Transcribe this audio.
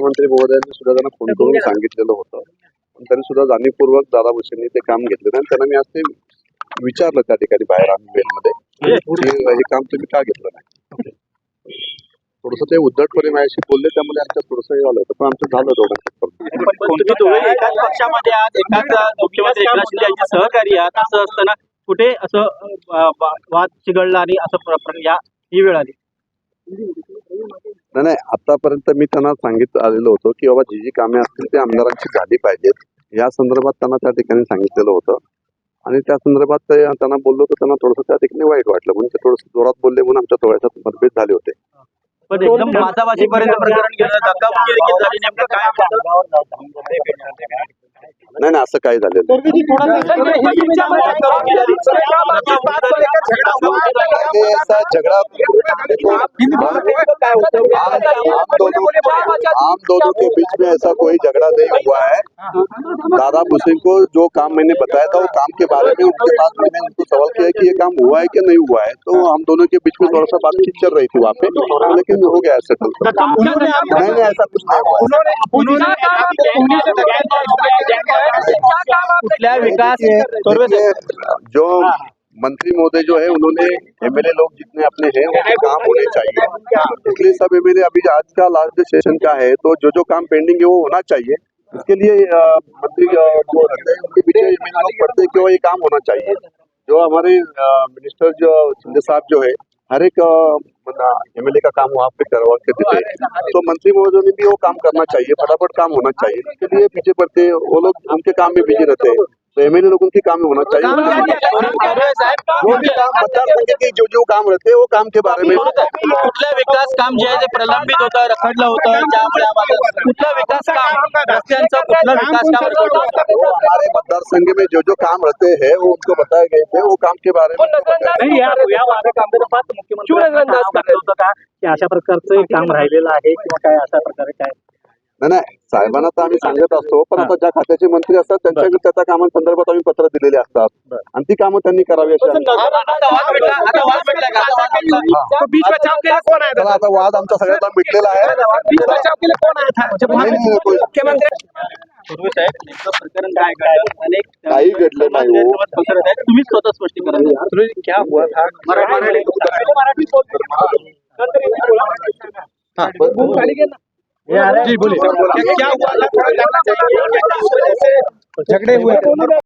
मुख्यमंत्री महोदयांनी सुद्धा त्यांना फोन करून सांगितलेलं होतं. पण त्यांनी सुद्धा जाणीवपूर्वक दादा भुसेंनी ते काम घेतलं आणि त्यांना मी आज ते विचारलं त्या ठिकाणी बाहेर आम्ही मेलमध्ये की हे काम तुम्ही का घेतलं नाही? थोडस ते उद्धटपणे माझ्याशी बोलले त्यामुळे आमच्या थोडंसं हे झालं होतं. पण आमचं झालं दोघांचं पण तुम्ही दोघे एकाच पक्षामध्ये आहात? एकाच मुख्यमंत्री एकनाथ शिंदे यांचे सहकारी आहात. असं असताना कुठे असं वाद चिघळला आणि असं या ही वेळ आली? नाही नाही आतापर्यंत मी त्यांना सांगित आलेलो होतो की बाबा जी जी कामे असतील ते आमदारांची झाली पाहिजेत. या संदर्भात त्यांना त्या ठिकाणी सांगितलेलं होतं. आणि त्या संदर्भात ते त्यांना बोललो तर त्यांना थोडंसं त्या ठिकाणी वाईट वाटलं. म्हणून ते थोडंसं जोरात बोलले म्हणून आमच्या थोड्याशा मतभेद झाले होते. काय नाही नाही असं काही झालेलं झगड़ा आम दोनों के बीच में ऐसा कोई झगड़ा नहीं हुआ है। दादा भूसेन को जो काम मैंने बताया था वो काम के बारे में उनके पास मैंने उनको सवाल किया कि ये काम हुआ है कि नहीं हुआ है। तो हम दोनों के बीच में थोड़ा सा बातचीत चल रही थी वहाँ पे लेकिन हो गया सेटल नहीं नहीं ऐसा कुछ नहीं हुआ विकास जो मंत्री महोदय जो है, उन्होंने एमएलए लोग जितने अपने हैं, उनके काम होने चाहिए। इसलिए सब एमएलए अभी आज का लास्ट सेशन का है तो जो जो काम पेंडिंग है, वो होना चाहिए। इसके लिए मंत्री जो रहते हैं, उनके पीछे एमएलए लोग पढ़ते वो ये काम होना चाहिए। जो हमारे मिनिस्टर जो, शिंदे साहब जो है, हर एक एमएलए का काम वहाँ पे करवा के देते तो मंत्री महोदय ने भी वो काम करना चाहिए, फटाफट काम होना चाहिए। इसके लिए पीछे पड़ते वो लोग उनके काम में बिज़ी रहते हैं। तो एमएलए लोगों के काम में होना चाहिए जो भी काम मतदार संघ के जो जो काम रहते हैं वो काम के बारे में कुठलं विकास काम जे आहे ते प्रलंबित होतं रखडलं होतं ज्यामुळे आम्हाला कुठलं विकास काम रस्त्यांचं कुठलं विकास काम हमारे मतदार संघ में जो जो काम रहते हैं वो उनको बताए गए थे वो काम के बारे में उनको मुख्यमंत्री होतं का की अशा प्रकारचं काम राहिलेलं आहे किंवा काय अशा प्रकारे काय नाही नाही साहेबांना तर आम्ही सांगत असतो पण आता ज्या खात्याचे मंत्री असतात त्यांच्याकडे त्या कामांसंदर्भात आम्ही पत्र दिलेले असतात. आणि ती कामं त्यांनी करावी अशी आता वाद पेटला आता वाद पेटला का? बीच बचाव के लिए कौन आया चला आता वाद आमचा सगळ्यांना मिटलेला आहे. अनेक काही घडलं नाही हो. तुम्हीच स्वतः स्पष्टीकरण द्या. क्या हुआ था मराठी मराठी जी बोलिए। क्या हुआ? था थोड़ा जानना चाहिए झगड़े हुए।